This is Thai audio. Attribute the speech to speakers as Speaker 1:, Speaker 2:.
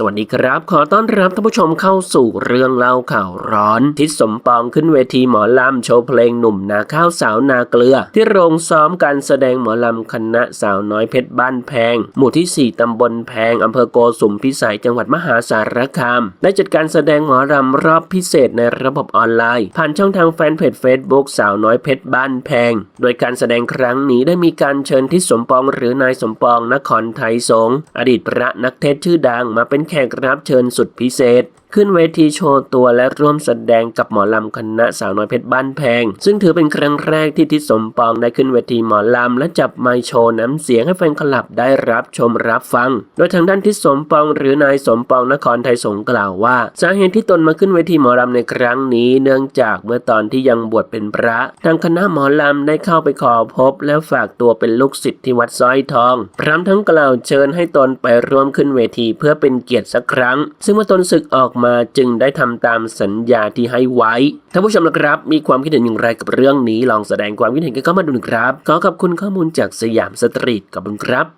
Speaker 1: สวัสดีครับ ขอต้อนรับท่านผู้ชมเข้าสู่เรื่องเล่าข่าวร้อน ทิศสมปองขึ้นเวทีหมอลำโชว์เพลงหนุ่มนาข้าวสาวนาเกลือ ที่โรงซ้อมการแสดงหมอลำคณะสาวน้อยเพชรบ้านแพง หมู่ที่ 4 ตำบลแพง อำเภอโกสุมพิสัยจังหวัดมหาสารคาม ได้จัดการแสดงหมอลำรอบพิเศษในระบบออนไลน์ ผ่านช่องทางแฟนเพจ Facebook สาวน้อยเพชรบ้านแพง โดยการแสดงครั้งนี้ได้มีการเชิญทิศสมปองหรือนายสมปองนครไทยสงอดีตพระนักเทศชื่อดังมาเป็นแข่งกระนับเชิญสุดพิเศษ ขึ้นเวทีโชว์ตัวและร่วมแสดงกับหมอลำคณะสาวน้อยเพชรบ้านแพง ซึ่งถือเป็นครั้งแรกที่ทิศสมปองได้ขึ้นเวทีหมอลำและจับไมโชว์น้ำเสียงให้แฟนคลับได้รับชมรับฟัง โดยทางด้านทิศสมปองหรือนายสมปองนครไทยสงกล่าวว่า สาเหตุที่ตนมาขึ้นเวทีหมอลำในครั้งนี้ เนื่องจากเมื่อตอนที่ยังบวชเป็นพระทางคณะหมอลำได้เข้าไปขอพบ และฝากตัวเป็นลูกศิษย์ที่วัดสร้อยทอง พร้อมทั้งกล่าวเชิญให้ตนไปร่วมขึ้นเวทีเพื่อเป็นเกียรติสักครั้ง ซึ่งเมื่อตนศึกออกมาจึงได้ทำตามสัญญาที่ให้ไว้ท่านผู้ชมนะครับ มีความคิดเห็นอย่างไรกับเรื่องนี้ลองแสดงความคิดเห็นกันเข้ามาดูนะครับ ขอขอบคุณข้อมูลจากสยามสตรีทขอบคุณครับ